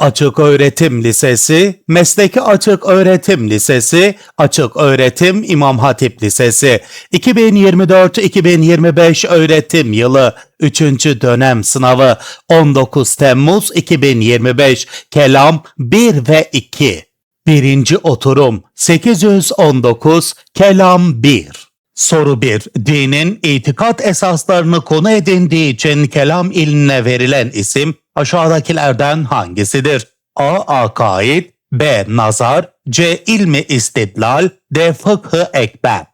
Açık Öğretim Lisesi, Mesleki Açık Öğretim Lisesi, Açık Öğretim İmam Hatip Lisesi, 2024-2025 öğretim yılı 3. dönem sınavı 19 Temmuz 2025 Kelam 1 ve 2. Birinci oturum 819 Kelam 1 Soru 1. Dinin itikat esaslarını konu edindiği için kelam ilmine verilen isim aşağıdakilerden hangisidir? A. Akaid B. Nazar C. İlmi istidlal D. Fıkhı ekber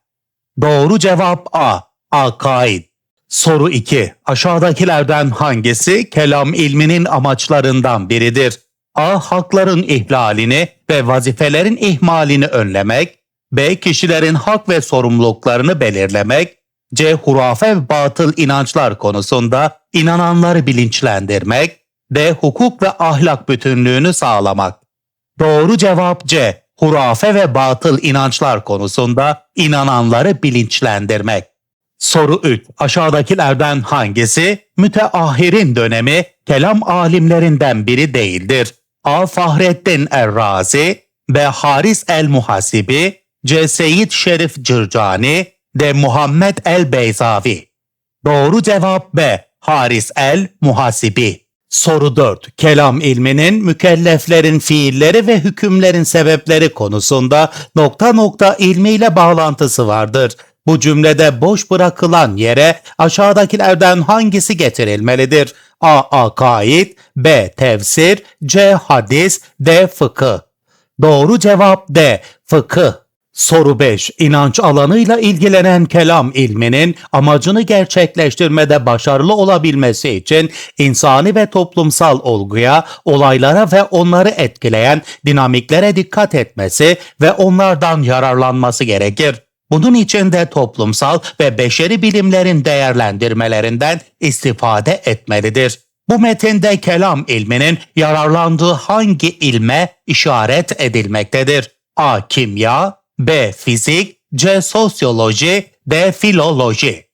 Doğru cevap A. Akaid Soru 2. Aşağıdakilerden hangisi kelam ilminin amaçlarından biridir? A. Hakların ihlalini ve vazifelerin ihmalini önlemek. B. Kişilerin hak ve sorumluluklarını belirlemek. C. Hurafe ve batıl inançlar konusunda inananları bilinçlendirmek. D. Hukuk ve ahlak bütünlüğünü sağlamak. Doğru cevap C. Hurafe ve batıl inançlar konusunda inananları bilinçlendirmek. Soru 3. Aşağıdakilerden hangisi müteahhirin dönemi kelam alimlerinden biri değildir? A. Fahrettin Errazi B. Haris el-Muhasibi C. Seyyid Şerif Cırcani D. Muhammed el-Beyzavi Doğru cevap B. Haris el-Muhasibi Soru 4. Kelam ilminin mükelleflerin fiilleri ve hükümlerin sebepleri konusunda nokta nokta ilmiyle bağlantısı vardır. Bu cümlede boş bırakılan yere aşağıdakilerden hangisi getirilmelidir? A. Akaid B. Tefsir C. Hadis D. Fıkıh Doğru cevap D. Fıkıh Soru 5. İnanç alanıyla ilgilenen kelam ilminin amacını gerçekleştirmede başarılı olabilmesi için insani ve toplumsal olguya, olaylara ve onları etkileyen dinamiklere dikkat etmesi ve onlardan yararlanması gerekir. Bunun için de toplumsal ve beşeri bilimlerin değerlendirmelerinden istifade etmelidir. Bu metinde kelam ilminin yararlandığı hangi ilme işaret edilmektedir? A. Kimya B. Fizik C. Sosyoloji D. Filoloji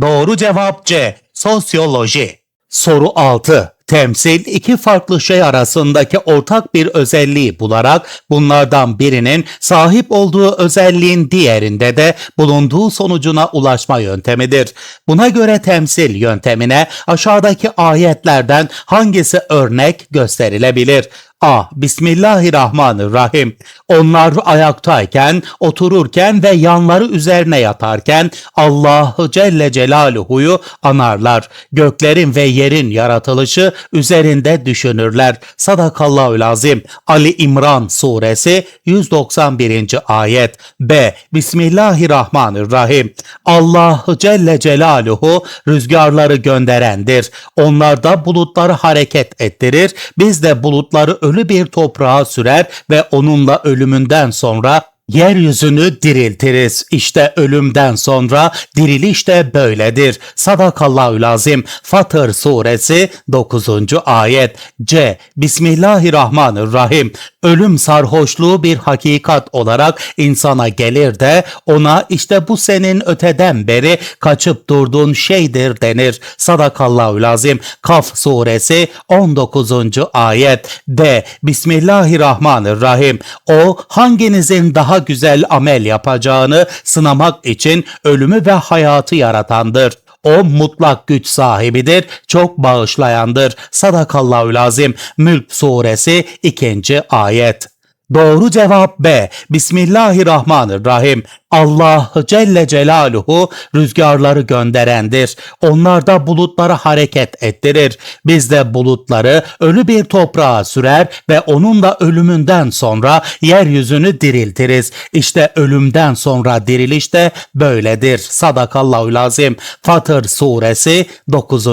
Doğru cevap C. Sosyoloji Soru 6. Temsil iki farklı şey arasındaki ortak bir özelliği bularak bunlardan birinin sahip olduğu özelliğin diğerinde de bulunduğu sonucuna ulaşma yöntemidir. Buna göre temsil yöntemine aşağıdaki ayetlerden hangisi örnek gösterilebilir? A. Bismillahirrahmanirrahim. Onlar ayaktayken, otururken ve yanları üzerine yatarken Allah'ı Celle Celaluhu'yu anarlar. Göklerin ve yerin yaratılışı üzerinde düşünürler. Sadakallahu lazim. Ali İmran suresi 191. ayet. B. Bismillahirrahmanirrahim. Allah'ı Celle Celaluhu rüzgarları gönderendir. Onlar da bulutları hareket ettirir. Biz de bulutları ölü bir toprağa sürer ve onunla ölümünden sonra Yeryüzünü diriltiriz. İşte ölümden sonra diriliş de böyledir. Sadakallahu lazim. Fatır suresi 9. ayet. C. Bismillahirrahmanirrahim. Ölüm sarhoşluğu bir hakikat olarak insana gelir de ona işte bu senin öteden beri kaçıp durduğun şeydir denir. Sadakallahu lazim. Kaf suresi 19. ayet. D. Bismillahirrahmanirrahim. O hanginizin daha güzel amel yapacağını sınamak için ölümü ve hayatı yaratandır. O mutlak güç sahibidir, çok bağışlayandır. Sadakallahu lazim. Mülk suresi 2. ayet. Doğru cevap B. Bismillahirrahmanirrahim. Allah Celle Celaluhu rüzgarları gönderendir. Onlar da bulutları hareket ettirir. Biz de bulutları ölü bir toprağa sürer ve onun da ölümünden sonra yeryüzünü diriltiriz. İşte ölümden sonra diriliş de böyledir. Sadakallahu lazim. Fatır suresi 9.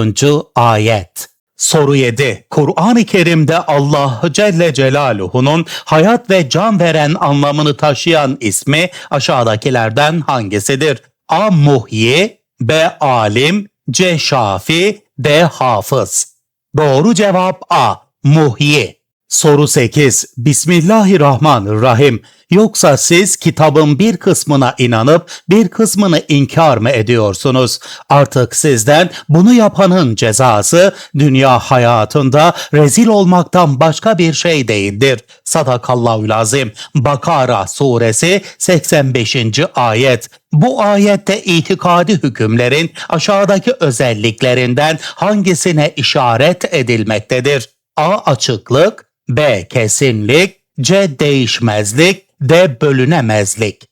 ayet. Soru 7. Kur'an-ı Kerim'de Allah Celle Celaluhu'nun hayat ve can veren anlamını taşıyan ismi aşağıdakilerden hangisidir? A. Muhyi B. Alim C. Şafi D. Hafız Doğru cevap A. Muhyi Soru 8. Bismillahirrahmanirrahim. Yoksa siz kitabın bir kısmına inanıp bir kısmını inkar mı ediyorsunuz? Artık sizden bunu yapanın cezası dünya hayatında rezil olmaktan başka bir şey değildir. Sadakallahu lazim. Bakara suresi 85. ayet. Bu ayette itikadi hükümlerin aşağıdaki özelliklerinden hangisine işaret edilmektedir? A. Açıklık B. Kesinlik C. Değişmezlik D. Bölünemezlik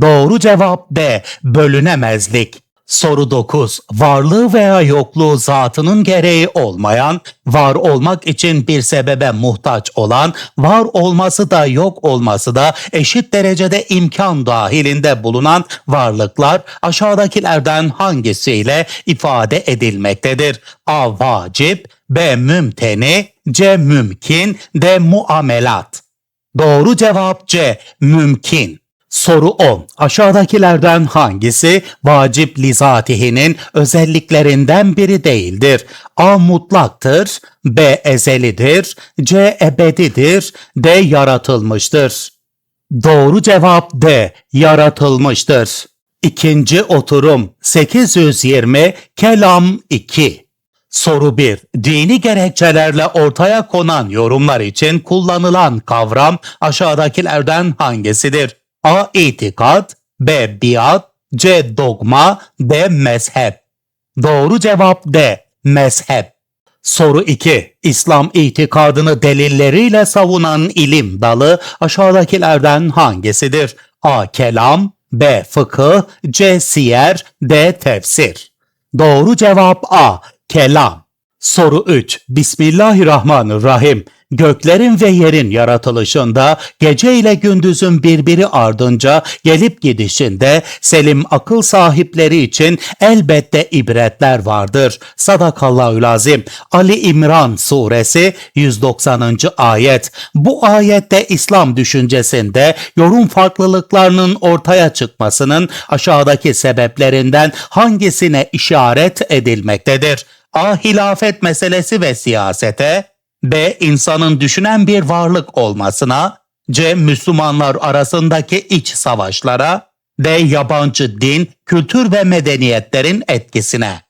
Doğru cevap D. Bölünemezlik. Soru 9. Varlığı veya yokluğu zatının gereği olmayan, var olmak için bir sebebe muhtaç olan, var olması da yok olması da eşit derecede imkan dahilinde bulunan varlıklar aşağıdakilerden hangisiyle ifade edilmektedir? A. Vacip B. Mümteni C. Mümkün D. Muamelat Doğru cevap C. Mümkün. Soru 10. Aşağıdakilerden hangisi vacip lizatihinin özelliklerinden biri değildir? A. Mutlaktır. B. Ezelidir. C. Ebedidir. D. Yaratılmıştır. Doğru cevap D. Yaratılmıştır. İkinci oturum 820 Kelam 2 Soru 1. Dini gerekçelerle ortaya konan yorumlar için kullanılan kavram aşağıdakilerden hangisidir? A. İtikat B. Biat C. Dogma D. Mezhep Doğru cevap D. Mezhep Soru 2. İslam itikadını delilleriyle savunan ilim dalı aşağıdakilerden hangisidir? A. Kelam B. Fıkıh C. Siyer D. Tefsir Doğru cevap A. Kelam Soru 3. Bismillahirrahmanirrahim. Göklerin ve yerin yaratılışında gece ile gündüzün birbiri ardınca gelip gidişinde selim akıl sahipleri için elbette ibretler vardır. Sadakallahü lazim. Ali İmran suresi 190. ayet. Bu ayette İslam düşüncesinde yorum farklılıklarının ortaya çıkmasının aşağıdaki sebeplerinden hangisine işaret edilmektedir? A. Hilafet meselesi ve siyasete, B. insanın düşünen bir varlık olmasına, C. Müslümanlar arasındaki iç savaşlara, D. Yabancı din, kültür ve medeniyetlerin etkisine.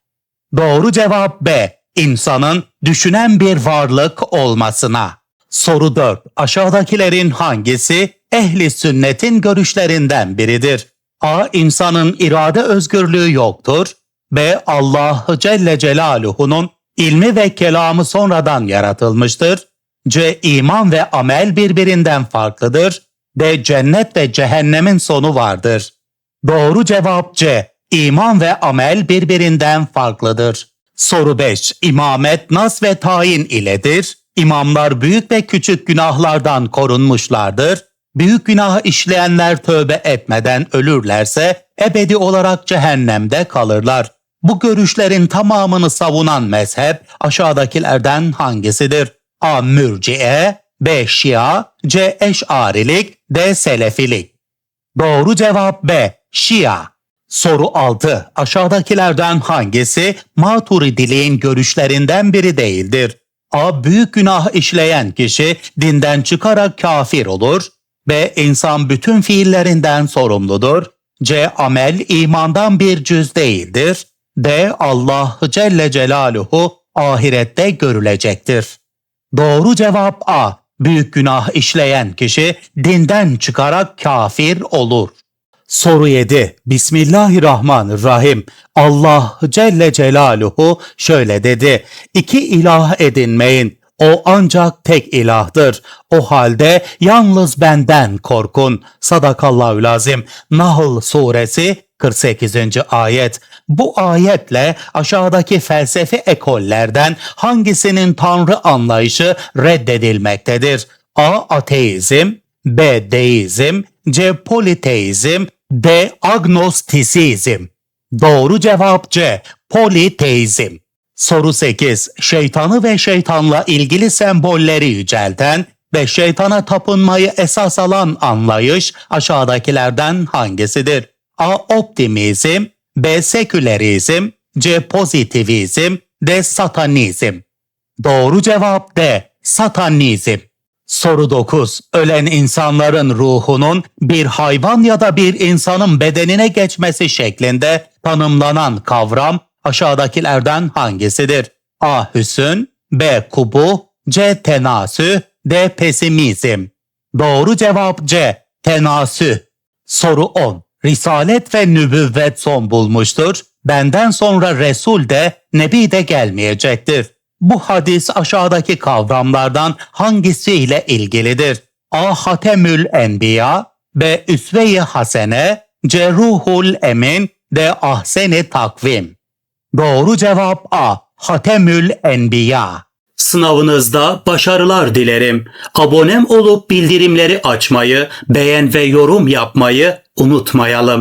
Doğru cevap B. İnsanın düşünen bir varlık olmasına. Soru 4. Aşağıdakilerin hangisi ehli sünnetin görüşlerinden biridir? A. İnsanın irade özgürlüğü yoktur. B. Allah Celle Celaluhu'nun ilmi ve kelamı sonradan yaratılmıştır. C. İman ve amel birbirinden farklıdır. D. Cennet ve cehennemin sonu vardır. Doğru cevap C. İman ve amel birbirinden farklıdır. Soru 5. İmamet nas ve tayin iledir. İmamlar büyük ve küçük günahlardan korunmuşlardır. Büyük günah işleyenler tövbe etmeden ölürlerse ebedi olarak cehennemde kalırlar. Bu görüşlerin tamamını savunan mezhep aşağıdakilerden hangisidir? A. Mürciye B. Şia C. Eş'arilik D. Selefilik Doğru cevap B. Şia Soru 6. Aşağıdakilerden hangisi maturidiliğin görüşlerinden biri değildir? A. Büyük günah işleyen kişi dinden çıkarak kafir olur. B. İnsan bütün fiillerinden sorumludur. C. Amel imandan bir cüz değildir. D. Allah Celle Celaluhu ahirette görülecektir. Doğru cevap A. Büyük günah işleyen kişi dinden çıkarak kafir olur. Soru 7. Bismillahirrahmanirrahim. Allah Celle Celaluhu şöyle dedi. İki ilah edinmeyin. O ancak tek ilahdır. O halde yalnız benden korkun. Sadakallahu lazim. Nahl suresi 48. ayet. Bu ayetle aşağıdaki felsefi ekollerden hangisinin tanrı anlayışı reddedilmektedir? A. Ateizm B. Deizm C. Politeizm D. Agnostisizm Doğru cevap C. Politeizm. Soru 8. Şeytanı ve şeytanla ilgili sembolleri yücelten ve şeytana tapınmayı esas alan anlayış aşağıdakilerden hangisidir? A. Optimizm B. Sekülerizm C. Pozitivizm D. Satanizm Doğru cevap D. Satanizm Soru 9. Ölen insanların ruhunun bir hayvan ya da bir insanın bedenine geçmesi şeklinde tanımlanan kavram aşağıdakilerden hangisidir? A. Hüsün B. Kubu C. Tenasü D. Pesimizm Doğru cevap C. Tenasü Soru 10. Risalet ve nübüvvet son bulmuştur. Benden sonra Resul de Nebi de gelmeyecektir. Bu hadis aşağıdaki kavramlardan hangisiyle ilgilidir? A. Hatemül Enbiya B. Üsve-i Hasene C. Ruhul Emin D. Ahseni Takvim Doğru cevap A. Hatemül Enbiya Sınavınızda başarılar dilerim. Abonem olup bildirimleri açmayı, beğen ve yorum yapmayı unutmayalım.